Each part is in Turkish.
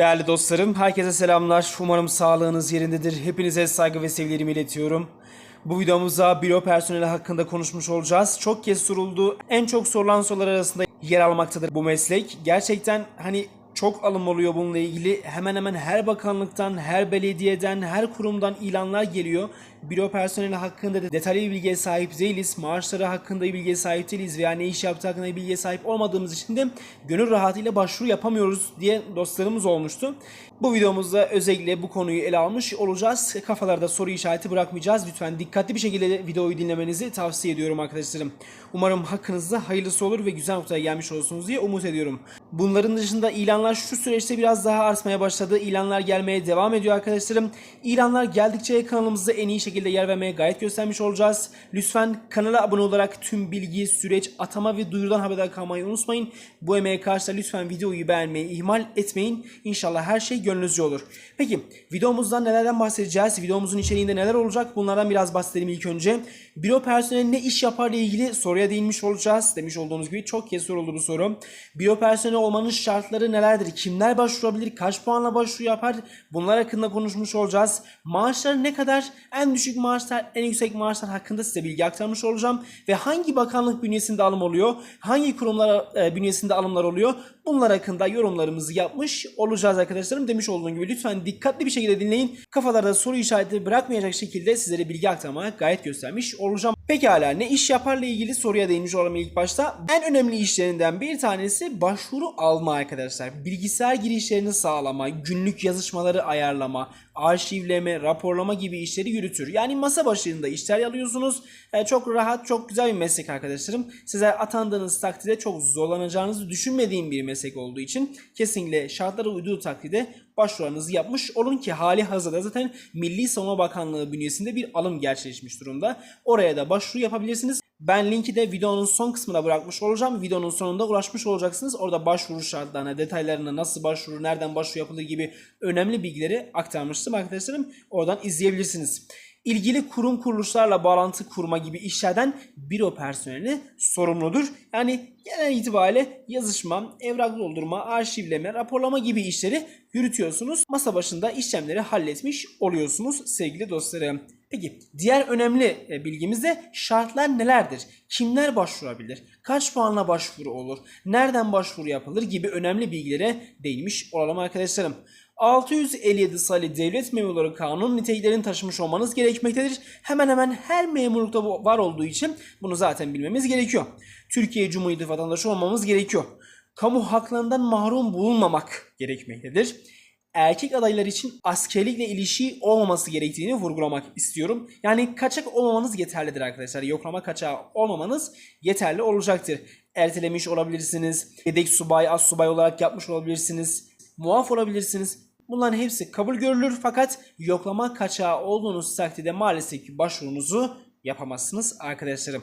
Değerli dostlarım, herkese selamlar. Umarım sağlığınız yerindedir. Hepinize saygı ve sevgilerimi iletiyorum. Bu videomuzda büro personeli hakkında konuşmuş olacağız. Çok kez soruldu. En çok sorulan sorular arasında yer almaktadır bu meslek. Gerçekten hani çok alım oluyor bununla ilgili. Hemen hemen her bakanlıktan, her belediyeden, her kurumdan ilanlar geliyor. Büro personeli hakkında da detaylı bir bilgiye sahip değiliz. Maaşları hakkında bir bilgiye sahip değiliz veya ne iş yaptığı hakkında bir bilgiye sahip olmadığımız için de gönül rahatıyla başvuru yapamıyoruz diye dostlarımız olmuştu. Bu videomuzda özellikle bu konuyu ele almış olacağız. Kafalarda soru işareti bırakmayacağız. Lütfen dikkatli bir şekilde videoyu dinlemenizi tavsiye ediyorum arkadaşlarım. Umarım hakkınızda hayırlısı olur ve güzel noktaya gelmiş olursunuz diye umut ediyorum. Bunların dışında ilanlar şu süreçte biraz daha artmaya başladı. İlanlar gelmeye devam ediyor arkadaşlarım. İlanlar geldikçe kanalımızda en iyi şekilde yer vermeye gayet göstermiş olacağız. Lütfen kanala abone olarak tüm bilgi, süreç, atama ve duyurudan haberdar kalmayı unutmayın. Bu emeğe karşı lütfen videoyu beğenmeyi ihmal etmeyin. İnşallah her şey gönlünüzce olur. Peki videomuzdan nelerden bahsedeceğiz? Videomuzun içeriğinde neler olacak? Bunlardan biraz bahsedelim ilk önce. Büro personeli ne iş yapar ile ilgili soruya değinmiş olacağız. Demiş olduğunuz gibi çok kez soruldu bu soru. Büro personeli olmanın şartları nelerdir? Kimler başvurabilir? Kaç puanla başvuru yapar? Bunlar hakkında konuşmuş olacağız. Maaşlar ne kadar? En düşük maaşlar, en yüksek maaşlar hakkında size bilgi aktarmış olacağım. Ve hangi bakanlık bünyesinde alım oluyor? Hangi kurumlar e, bünyesinde alımlar oluyor? Bunlar hakkında yorumlarımızı yapmış olacağız arkadaşlarım. Demiş olduğum gibi lütfen dikkatli bir şekilde dinleyin. Kafalarda soru işareti bırakmayacak şekilde sizlere bilgi aktarmaya gayet göstermiş olacağım. Pekala ne iş yaparla ilgili soruya değinmiş olalım ilk başta. En önemli işlerinden bir tanesi başvuru alma arkadaşlar. Bilgisayar girişlerini sağlama, günlük yazışmaları ayarlama, arşivleme, raporlama gibi işleri yürütür. Yani masa başında işler alıyorsunuz. E, çok rahat, çok güzel bir meslek arkadaşlarım. Size atandığınız takdirde çok zorlanacağınızı düşünmediğim bir meslek olduğu için kesinlikle şartlara uyduğu takdirde başvurularınızı yapmış olun ki hali hazırda zaten Milli Savunma Bakanlığı bünyesinde bir alım gerçekleşmiş durumda. Oraya da başvuru yapabilirsiniz. Ben linki de videonun son kısmına bırakmış olacağım. Videonun sonunda ulaşmış olacaksınız. Orada başvuru şartlarına, detaylarına, nasıl başvuru, nereden başvuru yapılır gibi önemli bilgileri aktarmıştım arkadaşlarım. Oradan izleyebilirsiniz. İlgili kurum kuruluşlarla bağlantı kurma gibi işlerden büro personeli sorumludur. Yani genel itibariyle yazışma, evrak doldurma, arşivleme, raporlama gibi işleri yürütüyorsunuz. Masa başında işlemleri halletmiş oluyorsunuz sevgili dostlarım. Peki diğer önemli e, bilgimiz de şartlar nelerdir? Kimler başvurabilir? Kaç puanla başvuru olur? Nereden başvuru yapılır gibi önemli bilgilere değinmiş olalım arkadaşlarım. 657 sayılı Devlet Memurları Kanunu niteliklerini taşımış olmanız gerekmektedir. Hemen hemen her memurlukta var olduğu için bunu zaten bilmemiz gerekiyor. Türkiye Cumhuriyeti vatandaşı olmamız gerekiyor. Kamu haklarından mahrum bulunmamak gerekmektedir erkek adaylar için askerlikle ilişki olmaması gerektiğini vurgulamak istiyorum. Yani kaçak olmamanız yeterlidir arkadaşlar. Yoklama kaçağı olmamanız yeterli olacaktır. Ertelemiş olabilirsiniz. Yedek subay, az subay olarak yapmış olabilirsiniz. Muaf olabilirsiniz. Bunların hepsi kabul görülür fakat yoklama kaçağı olduğunuz takdirde maalesef ki başvurunuzu yapamazsınız arkadaşlarım.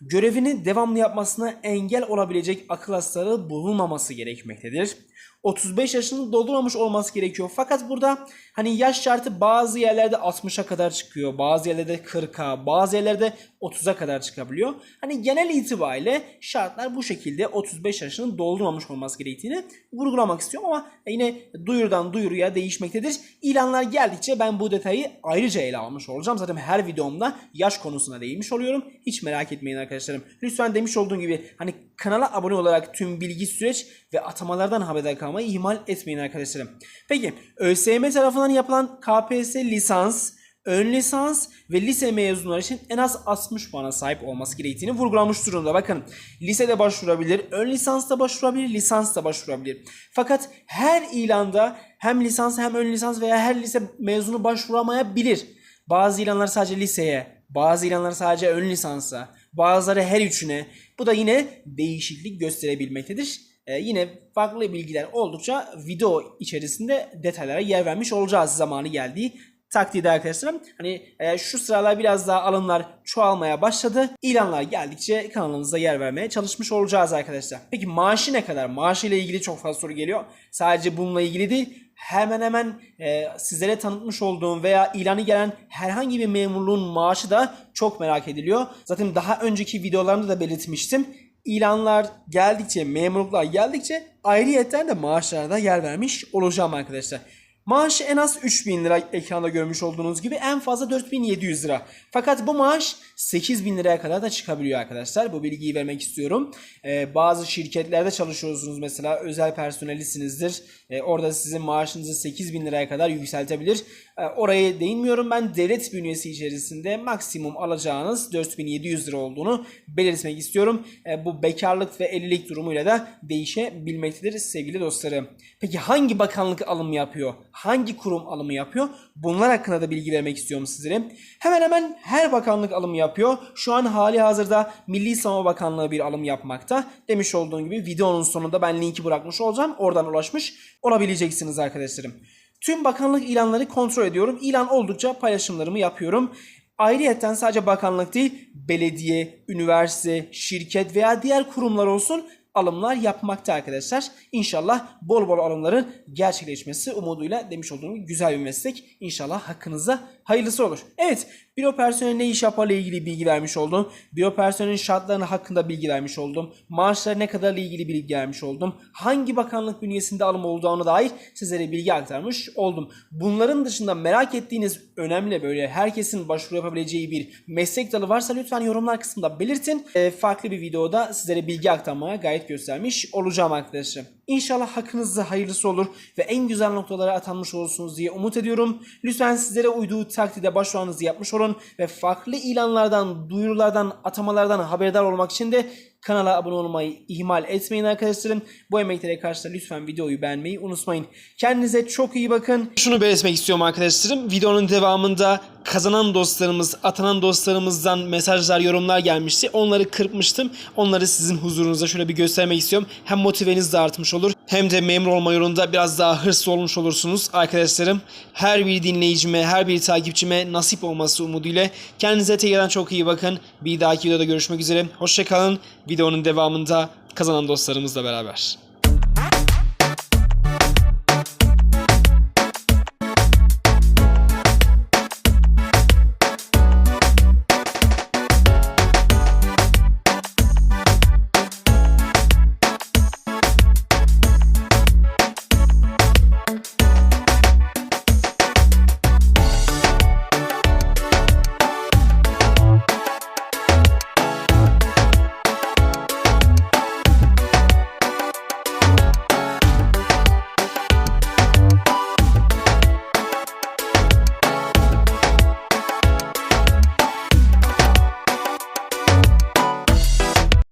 Görevini devamlı yapmasına engel olabilecek akıl hastalığı bulunmaması gerekmektedir. 35 yaşını doldurmamış olması gerekiyor. Fakat burada hani yaş şartı bazı yerlerde 60'a kadar çıkıyor. Bazı yerlerde 40'a, bazı yerlerde 30'a kadar çıkabiliyor. Hani genel itibariyle şartlar bu şekilde 35 yaşını doldurmamış olması gerektiğini vurgulamak istiyorum ama yine duyurudan duyuruya değişmektedir. İlanlar geldikçe ben bu detayı ayrıca ele almış olacağım. Zaten her videomda yaş konusuna değinmiş oluyorum. Hiç merak etmeyin arkadaşlarım. Lütfen demiş olduğum gibi hani kanala abone olarak tüm bilgi süreç ve atamalardan haberdar kalmayı ihmal etmeyin arkadaşlarım. Peki ÖSYM tarafından yapılan KPSS lisans, ön lisans ve lise mezunları için en az 60 puana sahip olması gerektiğini vurgulanmış durumda. Bakın lisede başvurabilir, ön lisansta başvurabilir, lisans da başvurabilir. Fakat her ilanda hem lisans hem ön lisans veya her lise mezunu başvuramayabilir. Bazı ilanlar sadece liseye, bazı ilanlar sadece ön lisansa, bazıları her üçüne. Bu da yine değişiklik gösterebilmektedir. Ee, yine farklı bilgiler oldukça video içerisinde detaylara yer vermiş olacağız zamanı geldiği takdirde arkadaşlarım. Hani e, şu sıralar biraz daha alımlar çoğalmaya başladı. İlanlar geldikçe kanalımızda yer vermeye çalışmış olacağız arkadaşlar. Peki maaşı ne kadar? Maaşı ile ilgili çok fazla soru geliyor. Sadece bununla ilgili değil hemen hemen e, sizlere tanıtmış olduğum veya ilanı gelen herhangi bir memurluğun maaşı da çok merak ediliyor. Zaten daha önceki videolarımda da belirtmiştim. ilanlar geldikçe, memurluklar geldikçe ayrıyetten de maaşlarda yer vermiş olacağım arkadaşlar. Maaş en az 3000 lira ekranda görmüş olduğunuz gibi en fazla 4700 lira. Fakat bu maaş 8000 liraya kadar da çıkabiliyor arkadaşlar. Bu bilgiyi vermek istiyorum. Ee, bazı şirketlerde çalışıyorsunuz mesela özel personelisinizdir. Ee, orada sizin maaşınızı 8000 liraya kadar yükseltebilir. Ee, oraya değinmiyorum ben devlet bünyesi içerisinde maksimum alacağınız 4700 lira olduğunu belirtmek istiyorum. Ee, bu bekarlık ve evlilik durumuyla da değişebilmektedir sevgili dostlarım. Peki hangi bakanlık alım yapıyor? Hangi kurum alımı yapıyor? Bunlar hakkında da bilgi vermek istiyorum sizlere. Hemen hemen her bakanlık alım yapıyor. Şu an hali hazırda Milli Savunma Bakanlığı bir alım yapmakta. Demiş olduğum gibi videonun sonunda ben linki bırakmış olacağım. Oradan ulaşmış olabileceksiniz arkadaşlarım. Tüm bakanlık ilanları kontrol ediyorum. İlan oldukça paylaşımlarımı yapıyorum. Ayrıyeten sadece bakanlık değil, belediye, üniversite, şirket veya diğer kurumlar olsun alımlar yapmakta arkadaşlar. İnşallah bol bol alımların gerçekleşmesi umuduyla demiş olduğum güzel bir meslek. İnşallah hakkınızda hayırlısı olur. Evet, büro personeli ne iş yaparla ilgili bilgi vermiş oldum. Büro personelinin şartlarını hakkında bilgi vermiş oldum. Maaşları ne kadarla ilgili bilgi vermiş oldum. Hangi bakanlık bünyesinde alım olduğuna dair sizlere bilgi aktarmış oldum. Bunların dışında merak ettiğiniz önemli böyle herkesin başvuru yapabileceği bir meslek dalı varsa lütfen yorumlar kısmında belirtin. Ee, farklı bir videoda sizlere bilgi aktarmaya gayet göstermiş olacağım arkadaşlar. İnşallah hakkınızda hayırlısı olur ve en güzel noktalara atanmış olursunuz diye umut ediyorum. Lütfen sizlere uyduğu takdirde başvurunuzu yapmış olun ve farklı ilanlardan, duyurulardan, atamalardan haberdar olmak için de kanala abone olmayı ihmal etmeyin arkadaşlarım. Bu emeklere karşı lütfen videoyu beğenmeyi unutmayın. Kendinize çok iyi bakın. Şunu belirtmek istiyorum arkadaşlarım. Videonun devamında kazanan dostlarımız, atanan dostlarımızdan mesajlar, yorumlar gelmişti. Onları kırpmıştım. Onları sizin huzurunuza şöyle bir göstermek istiyorum. Hem motiveniz de artmış olur hem de memur olma yolunda biraz daha hırslı olmuş olursunuz arkadaşlarım. Her bir dinleyicime, her bir takipçime nasip olması umuduyla kendinize tekrardan çok iyi bakın. Bir dahaki videoda görüşmek üzere. Hoşçakalın. Videonun devamında kazanan dostlarımızla beraber.